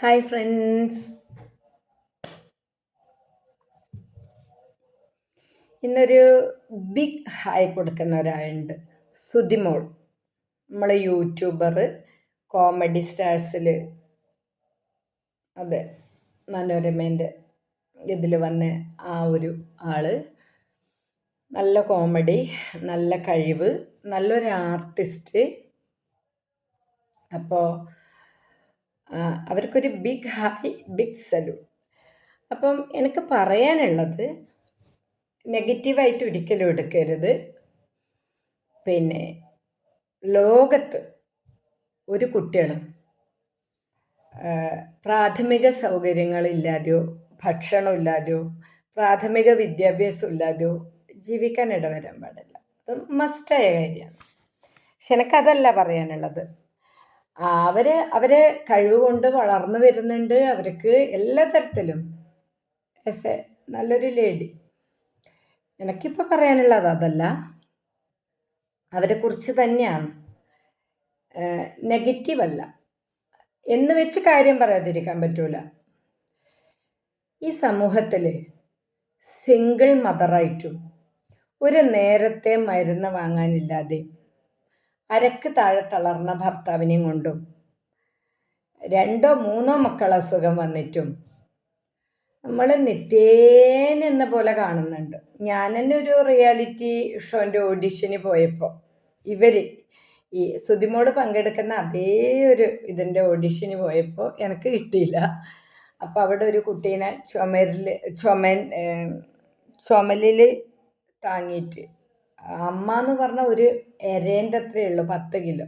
Hi friends. ഇന്നൊരു big hi കൊടുക്കുന്ന ഒരാളുണ്ട്. സുതിമോൾ നമ്മളെ യൂട്യൂബർ കോമഡി സ്റ്റാർസിൽ അതെ മനോരമേന്റെ ഇതിൽ വന്ന ആ ഒരു ആൾ. നല്ല കോമഡി നല്ല കഴിവ് നല്ലൊരു ആർട്ടിസ്റ്റ് അപ്പോൾ അവർക്കൊരു ബിഗ് ഹായ് ബിഗ് സല്യൂട്ട് അപ്പം എനിക്ക് പറയാനുള്ളത് നെഗറ്റീവായിട്ട് ഒരിക്കലും എടുക്കരുത്. പിന്നെ ലോകത്ത് ഒരു കുട്ടികളും പ്രാഥമിക സൗകര്യങ്ങളില്ലാതെയോ ഭക്ഷണമില്ലാതെയോ പ്രാഥമിക വിദ്യാഭ്യാസം ഇല്ലാതെയോ ജീവിക്കാൻ ഇടവരാൻ പാടില്ല. അത് മസ്റ്റായ കാര്യമാണ്. പക്ഷെ എനിക്കതല്ല പറയാനുള്ളത്. അവർ അവരെ കഴിവ് കൊണ്ട് വളർന്നു വരുന്നുണ്ട്. അവർക്ക് എല്ലാ തരത്തിലും. എസ് എ നല്ലൊരു ലേഡി എനിക്കിപ്പോൾ പറയാനുള്ളത് അതല്ല. അവരെ കുറിച്ച് തന്നെയാണ്. നെഗറ്റീവ് അല്ല. എന്ന് വെച്ച് കാര്യം പറയാതിരിക്കാൻ പറ്റൂല. ഈ സമൂഹത്തിൽ സിംഗിൾ മദറായിട്ടും ഒരു നേരത്തെ മരുന്ന് വാങ്ങാനില്ലാതെ അരക്ക് താഴെ തളർന്ന ഭർത്താവിനെയും കൊണ്ടും. രണ്ടോ മൂന്നോ മക്കൾ അസുഖം വന്നിട്ടും നമ്മൾ നിത്യേന എന്ന പോലെ കാണുന്നുണ്ട്. ഞാൻ ഒരു റിയാലിറ്റി ഷോന്റെ ഓഡിഷന് പോയപ്പോൾ ഇവർ ഈ സുതിമോട് പങ്കെടുക്കുന്ന അതേ ഒരു ഇതിന്റെ ഓഡിഷന് പോയപ്പോൾ എനിക്ക് കിട്ടിയില്ല. അപ്പോൾ അവിടെ ഒരു കുട്ടീനെ ചുമരിൽ ചുമൻ ചുമലിൽ താങ്ങിയിട്ട് അമ്മ എന്ന് പറഞ്ഞ ഒരു എരേന്റെ അത്രയേ ഉള്ളൂ പത്ത് കിലോ.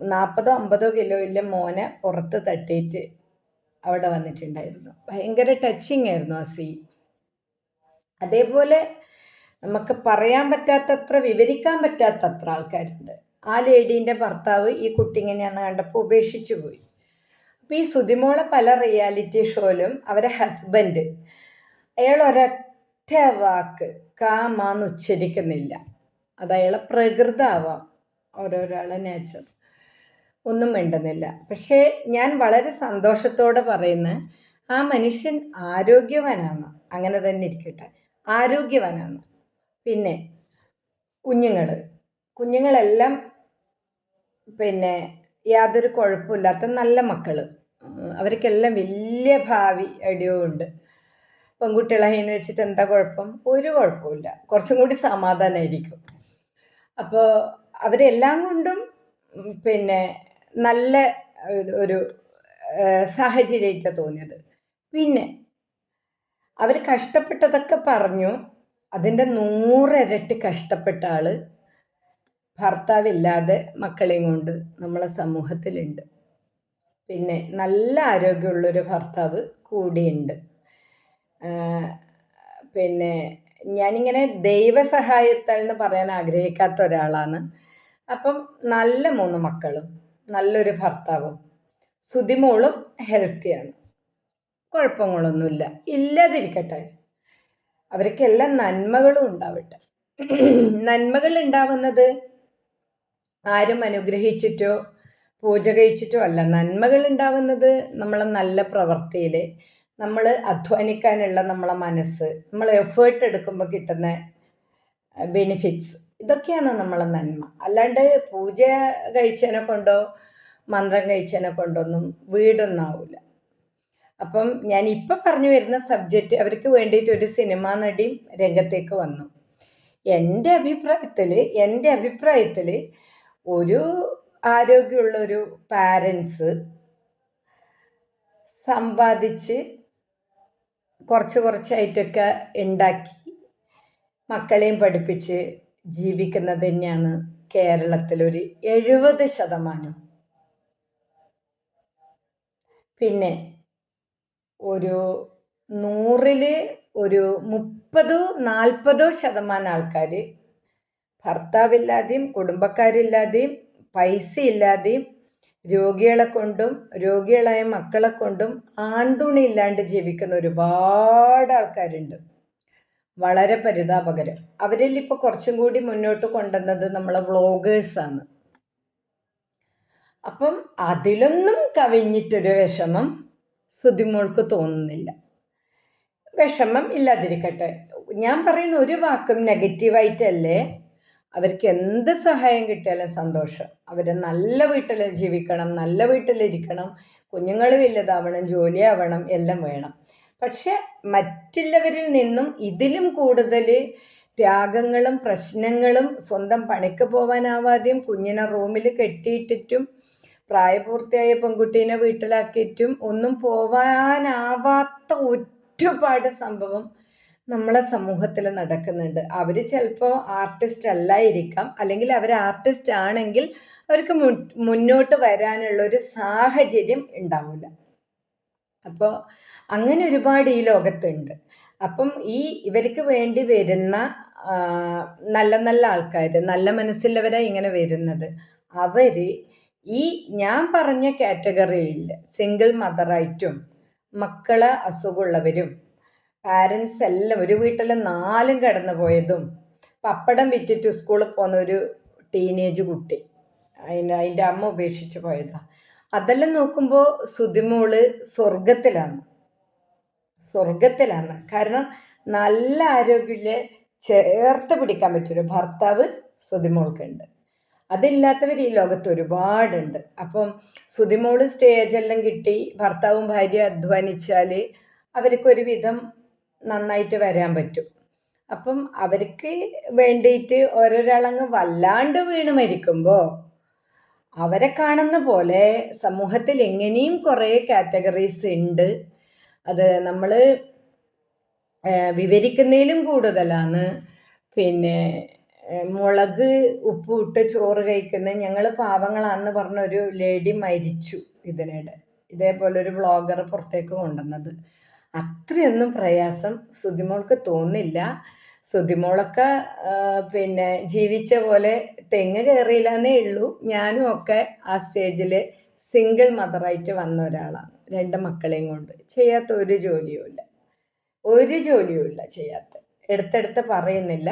നാൽപ്പതോ അമ്പതോ കിലോയിലെ മോനെ പുറത്ത് തട്ടിയിട്ട് അവിടെ വന്നിട്ടുണ്ടായിരുന്നു. ഭയങ്കര ടച്ചിങ് ആയിരുന്നു ആ സീ അതേപോലെ നമുക്ക് പറയാൻ പറ്റാത്തത്ര വിവരിക്കാൻ പറ്റാത്തത്ര ആൾക്കാരുണ്ട്. ആ ലേഡീന്റെ ഭർത്താവ് ഈ കുട്ടി ഇങ്ങനെയാണ് കണ്ടപ്പോൾ ഉപേക്ഷിച്ചു പോയി. അപ്പോൾ ഈ സുതിമോളെ പല റിയാലിറ്റി ഷോയിലും അവരെ ഹസ്ബൻഡ് അയാൾ ഒരൊറ്റ വാക്ക് കാമാന്ന് ഉച്ചരിക്കുന്നില്ല. അത് അയാളെ പ്രകൃതാവാം ഓരോരാളെ നേച്ചർ ഒന്നും വേണ്ടുന്നില്ല പക്ഷേ ഞാൻ വളരെ സന്തോഷത്തോടെ പറയുന്ന ആ മനുഷ്യൻ ആരോഗ്യവാനാണ്. അങ്ങനെ തന്നെ ഇരിക്കട്ടെ. ആരോഗ്യവാനാണ്. പിന്നെ കുഞ്ഞുങ്ങൾ കുഞ്ഞുങ്ങളെല്ലാം പിന്നെ യാതൊരു കുഴപ്പമില്ലാത്ത നല്ല മക്കൾ അവർക്കെല്ലാം വലിയ ഭാവി ഐഡിയോ ഉണ്ട് പെൺകുട്ടികളായിന്ന് വെച്ചിട്ട് എന്താ കുഴപ്പം? ഒരു കുഴപ്പമില്ല കുറച്ചും കൂടി സമാധാനമായിരിക്കും അപ്പോൾ അവരെല്ലാം കൊണ്ടും പിന്നെ നല്ല ഒരു സാഹചര്യമായിട്ടാണ് തോന്നിയത്. പിന്നെ അവർ കഷ്ടപ്പെട്ടതൊക്കെ പറഞ്ഞു. അതിന്റെ നൂറിരട്ടി കഷ്ടപ്പെട്ട ആൾ ഭർത്താവില്ലാതെ മക്കളെയും കൊണ്ട് നമ്മളെ സമൂഹത്തിലുണ്ട്. പിന്നെ നല്ല ആരോഗ്യമുള്ളൊരു ഭർത്താവ് കൂടിയുണ്ട്. പിന്നെ ഞാനിങ്ങനെ ദൈവസഹായത്താൽ എന്ന് പറയാൻ ആഗ്രഹിക്കാത്ത ഒരാളാണ്. അപ്പം നല്ല മൂന്ന് മക്കളും നല്ലൊരു ഭർത്താവും സുതിമോളും ഹെൽത്തിയാണ് കുഴപ്പങ്ങളൊന്നുമില്ല. ഇല്ലാതിരിക്കട്ടെ. അവർക്കെല്ലാം നന്മകളും ഉണ്ടാവട്ടെ. നന്മകൾ ഉണ്ടാവുന്നത് ആരും അനുഗ്രഹിച്ചിട്ടോ പൂജ കഴിച്ചിട്ടോ അല്ല. നന്മകൾ ഉണ്ടാവുന്നത് നമ്മളെ നല്ല പ്രവൃത്തിയിൽ നമ്മൾ അധ്വാനിക്കാനുള്ള നമ്മളെ മനസ്സ് നമ്മൾ എഫേർട്ട് എടുക്കുമ്പോൾ കിട്ടുന്ന ബെനിഫിറ്റ്സ് ഇതൊക്കെയാണ് നമ്മളെ നന്മ. അല്ലാണ്ട് പൂജ കഴിച്ചതിനെ കൊണ്ടോ മന്ത്രം കഴിച്ചതിനെ കൊണ്ടൊന്നും വീടൊന്നാവില്ല അപ്പം ഞാൻ ഇപ്പം പറഞ്ഞു വരുന്ന സബ്ജക്റ്റ് അവർക്ക് വേണ്ടിയിട്ട് ഒരു സിനിമാ നടിയും രംഗത്തേക്ക് വന്നു. എന്റെ അഭിപ്രായത്തിൽ എന്റെ അഭിപ്രായത്തിൽ ഒരു ആരോഗ്യമുള്ളൊരു പാരൻസ് സമ്പാദിച്ച് കുറച്ച് കുറച്ചായിട്ടൊക്കെ ഉണ്ടാക്കി മക്കളെയും പഠിപ്പിച്ച് ജീവിക്കുന്നത് തന്നെയാണ് കേരളത്തിലൊരു എഴുപത് ശതമാനം. പിന്നെ ഒരു നൂറിൽ ഒരു മുപ്പതോ നാൽപ്പതോ ശതമാനം ആൾക്കാർ ഭർത്താവില്ലാതെയും കുടുംബക്കാരില്ലാതെയും പൈസ ഇല്ലാതെയും രോഗികളെ കൊണ്ടും രോഗികളായ മക്കളെ കൊണ്ടും ആൺതുണി ഇല്ലാണ്ട് ജീവിക്കുന്ന ഒരുപാട് ആൾക്കാരുണ്ട്. വളരെ പരിതാപകരം. അവരിൽ ഇപ്പോൾ കുറച്ചും കൂടി മുന്നോട്ട് കൊണ്ടുവന്നത് നമ്മളെ വ്ളോഗേഴ്സാണ് അപ്പം അതിലൊന്നും കവിഞ്ഞിട്ടൊരു വിഷമം സുതിമോൾക്ക് തോന്നുന്നില്ല. വിഷമം ഇല്ലാതിരിക്കട്ടെ. ഞാൻ പറയുന്ന ഒരു വാക്കും നെഗറ്റീവായിട്ടല്ലേ? അവർക്ക് എന്ത് സഹായം കിട്ടിയാലും സന്തോഷം. അവർ നല്ല വീട്ടിൽ ജീവിക്കണം നല്ല വീട്ടിലിരിക്കണം. കുഞ്ഞുങ്ങൾ വലുതാവണം ജോലിയാവണം എല്ലാം വേണം. പക്ഷെ മറ്റുള്ളവരിൽ നിന്നും ഇതിലും കൂടുതൽ ത്യാഗങ്ങളും പ്രശ്നങ്ങളും സ്വന്തം പണിക്ക് പോകാനാവാതെയും കുഞ്ഞിനെ റൂമിൽ കെട്ടിയിട്ടിട്ടും പ്രായപൂർത്തിയായ പെൺകുട്ടീനെ വീട്ടിലാക്കിയിട്ടും ഒന്നും പോവാനാവാത്ത ഒരുപാട് സംഭവം നമ്മളെ സമൂഹത്തിൽ നടക്കുന്നുണ്ട്. അവർ ചിലപ്പോൾ ആർട്ടിസ്റ്റ് അല്ലായിരിക്കാം. അല്ലെങ്കിൽ അവർ ആർട്ടിസ്റ്റ് ആണെങ്കിൽ അവർക്ക് മുന്നോട്ട് വരാനുള്ള ഒരു സാഹചര്യം ഉണ്ടാവില്ല അപ്പോൾ അങ്ങനെ ഒരുപാട് ഈ ലോകത്തുണ്ട്. അപ്പം ഈ ഇവർക്ക് വേണ്ടി വരുന്ന നല്ല നല്ല ആൾക്കാർ നല്ല മനസ്സുള്ളവരാണ് ഇങ്ങനെ വരുന്നത്. അവർ ഈ ഞാൻ പറഞ്ഞ കാറ്റഗറിയിൽ സിംഗിൾ മദറായിട്ടും മക്കളെ അസുഖമുള്ളവരും പാരൻസ് എല്ലാം ഒരു വീട്ടിൽ നാലും കിടന്നു പോയതും പപ്പടം വിറ്റിട്ട് സ്കൂളിൽ പോകുന്ന ഒരു ടീനേജ് കുട്ടി. അതിന്റെ അതിന്റെ അമ്മ ഉപേക്ഷിച്ച് പോയതാണ് അതെല്ലാം നോക്കുമ്പോൾ സുതിമോൾ സ്വർഗത്തിലാണ് സ്വർഗത്തിലാണ് കാരണം നല്ല ആരോഗ്യമില്ല? ചേർത്ത് പിടിക്കാൻ പറ്റൊരു ഭർത്താവ് സുതിമോൾക്കുണ്ട്. അതില്ലാത്തവർ ഈ ലോകത്ത് ഒരുപാടുണ്ട്. അപ്പം സുതിമോൾ സ്റ്റേജെല്ലാം കിട്ടി. ഭർത്താവും ഭാര്യ അധ്വാനിച്ചാൽ അവർക്കൊരു വിധം നന്നായിട്ട് വരാൻ പറ്റും. അപ്പം അവർക്ക് വേണ്ടിയിട്ട് ഓരോരാളങ്ങ് വല്ലാണ്ട് വീണ് മരിക്കുമ്പോൾ അവരെ കാണുന്ന പോലെ സമൂഹത്തിൽ എങ്ങനെയും കുറേ കാറ്റഗറീസ് ഉണ്ട്. അത് നമ്മൾ വിവരിക്കുന്നതിലും കൂടുതലാണ്. പിന്നെ മുളക് ഉപ്പ് ഇട്ട് ചോറ് കഴിക്കുന്ന ഞങ്ങൾ പാവങ്ങളാന്ന് പറഞ്ഞൊരു ലേഡി മരിച്ചു ഇതിനിടെ. ഇതേപോലെ ഒരു വ്ളോഗർ പുറത്തേക്ക് കൊണ്ടുവന്നത്. അത്രയൊന്നും പ്രയാസം സുതിമോൾക്ക് തോന്നില്ല. സുതിമോളൊക്കെ പിന്നെ ജീവിച്ച പോലെ തെങ്ങ് കയറിയില്ല എന്നേ ഉള്ളൂ. ഞാനും ഒക്കെ ആ സ്റ്റേജിൽ സിംഗിൾ മദറായിട്ട് വന്ന ഒരാളാണ്. രണ്ട് മക്കളെയും കൊണ്ട്. ചെയ്യാത്ത ഒരു ജോലിയുമില്ല ഒരു ജോലിയുമില്ല ചെയ്യാത്ത. എടുത്തെടുത്ത് പറയുന്നില്ല.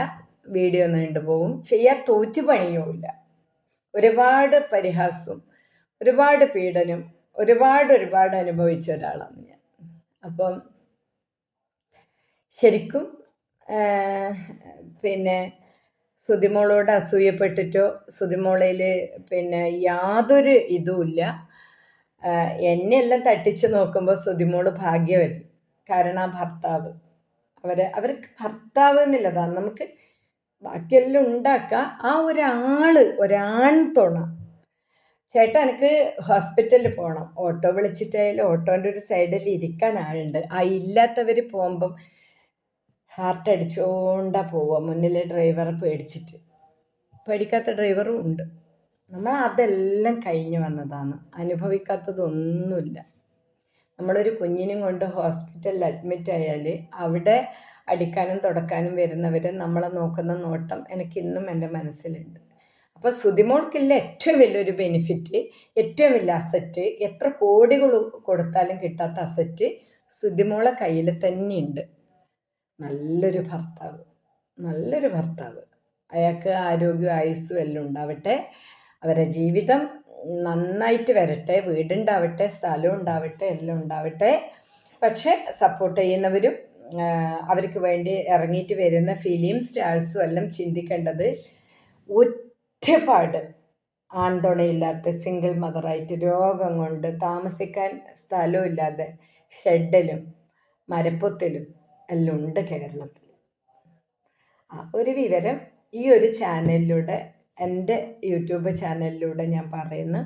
വീഡിയോ നീണ്ടുപോകും ചെയ്യാൻ തോറ്റു പണിയുമില്ല ഒരുപാട് പരിഹാസവും ഒരുപാട് പീഡനം ഒരുപാട് ഒരുപാട് അനുഭവിച്ച ഒരാളാണ് ഞാൻ. അപ്പം ശരിക്കും പിന്നെ സുതിമോളോട് അസൂയപ്പെട്ടിട്ടോ സുതിമോളയിൽ പിന്നെ യാതൊരു ഇതുമില്ല എന്നെ എല്ലാം തട്ടിച്ച് നോക്കുമ്പോൾ സുതിമോൾ ഭാഗ്യവതി. കാരണം ആ ഭർത്താവ്. അവരെ അവർക്ക് ഭർത്താവ് എന്നുള്ളതാണ് നമുക്ക് ബാക്കിയെല്ലാം ഉണ്ടാക്കുക ആ ഒരാൾ ഒരാൺ തുണ. ചേട്ടാ എനിക്ക് ഹോസ്പിറ്റലിൽ പോകണം ഓട്ടോ വിളിച്ചിട്ടായാലും ഓട്ടോന്റെ ഒരു സൈഡിൽ ഇരിക്കാൻ ആളുണ്ട്. ആ ഇല്ലാത്തവർ പോകുമ്പം ഹാർട്ട് അടിച്ചുകൊണ്ടാ പോവുക മുന്നിലെ ഡ്രൈവറെ പേടിച്ചിട്ട്. പേടിക്കാത്ത ഡ്രൈവറും ഉണ്ട്. നമ്മൾ അതെല്ലാം കഴിഞ്ഞ് വന്നതാണ്. അനുഭവിക്കാത്തതൊന്നുമില്ല. നമ്മളൊരു കുഞ്ഞിനും കൊണ്ട് ഹോസ്പിറ്റലിൽ അഡ്മിറ്റ് ആയാൽ അവിടെ അടിക്കാനും തുടക്കാനും വരുന്നവർ നമ്മളെ നോക്കുന്ന നോട്ടം എനിക്ക് ഇന്നും എന്റെ മനസ്സിലുണ്ട്. അപ്പോൾ സുതിമോൾക്കുള്ള ഏറ്റവും വലിയൊരു ബെനിഫിറ്റ് ഏറ്റവും വലിയ അസറ്റ് എത്ര കോടികൾ കൊടുത്താലും കിട്ടാത്ത അസറ്റ് സുതിമോളെ കയ്യിൽ തന്നെയുണ്ട്. നല്ലൊരു ഭർത്താവ് നല്ലൊരു ഭർത്താവ്. അയാൾക്ക് ആരോഗ്യവും ആയുസ്സും എല്ലാം ഉണ്ടാവട്ടെ. അവരെ ജീവിതം നന്നായിട്ട് വരട്ടെ. വീടുണ്ടാവട്ടെ സ്ഥലം ഉണ്ടാവട്ടെ എല്ലാം ഉണ്ടാവട്ടെ. പക്ഷേ സപ്പോർട്ട് ചെയ്യുന്നവരും അവർക്ക് വേണ്ടി ഇറങ്ങിയിട്ട് വരുന്ന ഫിലിം സ്റ്റാഴ്സും എല്ലാം ചിന്തിക്കേണ്ടത് ഒറ്റപ്പാട്. ആൺതുണയില്ലാത്ത സിംഗിൾ മദറായിട്ട് രോഗം കൊണ്ട് താമസിക്കാൻ സ്ഥലമില്ലാതെ ഷെഡിലും മരപ്പൊത്തിലും എല്ലാം ഉണ്ട് കേരളത്തിൽ ഒരു വിവരം ഈ ഒരു ചാനലിലൂടെ എന്റെ യൂട്യൂബ് ചാനലിലൂടെ ഞാൻ പറയുന്നു.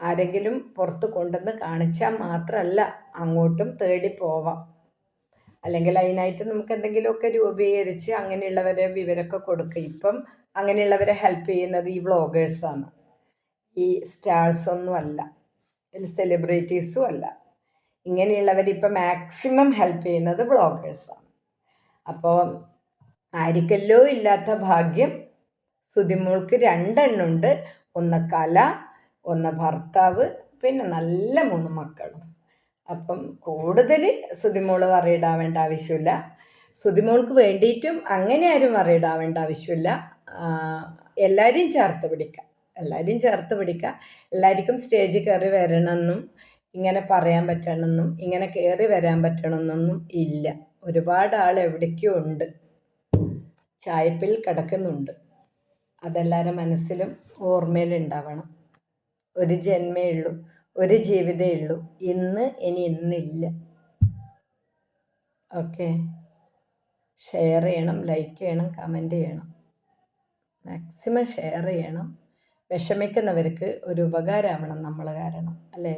ആരെങ്കിലും പുറത്ത് കൊണ്ടുവന്ന് കാണിച്ചാൽ മാത്രമല്ല അങ്ങോട്ടും തേടി പോവാം. അല്ലെങ്കിൽ അതിനായിട്ട് നമുക്ക് എന്തെങ്കിലുമൊക്കെ രൂപീകരിച്ച് അങ്ങനെയുള്ളവരെ വിവരമൊക്കെ കൊടുക്കുക. ഇപ്പം അങ്ങനെയുള്ളവരെ ഹെൽപ്പ് ചെയ്യുന്നത് ഈ വ്ളോഗേഴ്സാണ് ഈ സ്റ്റാർസൊന്നും അല്ല. സെലിബ്രിറ്റീസും അല്ല. ഇങ്ങനെയുള്ളവരിപ്പോൾ മാക്സിമം ഹെൽപ്പ് ചെയ്യുന്നത് വ്ളോഗേഴ്സാണ് അപ്പോൾ ആരിക്കല്ലോ ഇല്ലാത്ത ഭാഗ്യം. സുതിമോൾക്ക് രണ്ടെണ്ണുണ്ട്. ഒന്ന് കല ഒന്ന് ഭർത്താവ് പിന്നെ നല്ല മൂന്ന് മക്കളും. അപ്പം കൂടുതൽ സുതിമോൾ വറിയിടാവേണ്ട ആവശ്യമില്ല. സുതിമോൾക്ക് വേണ്ടിയിട്ടും അങ്ങനെ ആരും വറിയിടാവേണ്ട ആവശ്യമില്ല. എല്ലാവരെയും ചേർത്ത് പിടിക്കുക എല്ലാവരെയും ചേർത്ത് പിടിക്കുക എല്ലാവർക്കും സ്റ്റേജിൽ കയറി വരണമെന്നും ഇങ്ങനെ പറയാൻ പറ്റണമെന്നും ഇങ്ങനെ കയറി വരാൻ പറ്റണമെന്നൊന്നും ഇല്ല. ഒരുപാട് ആൾ എവിടേക്കോ ഉണ്ട്. ചായപ്പിൽ കിടക്കുന്നുണ്ട്. അതെല്ലാവരുടെ മനസ്സിലും ഓർമ്മയിലുണ്ടാവണം. ഒരു ജന്മേ ഉള്ളൂ ഒരു ജീവിതമേ ഉള്ളൂ. ഇന്ന് ഇനി ഇന്നില്ല. ഓക്കെ? ഷെയർ ചെയ്യണം ലൈക്ക് ചെയ്യണം കമന്റ് ചെയ്യണം. മാക്സിമം ഷെയർ ചെയ്യണം. വിഷമിക്കുന്നവർക്ക് ഒരു ഉപകാരമാവണം നമ്മൾ കാരണം അല്ലേ?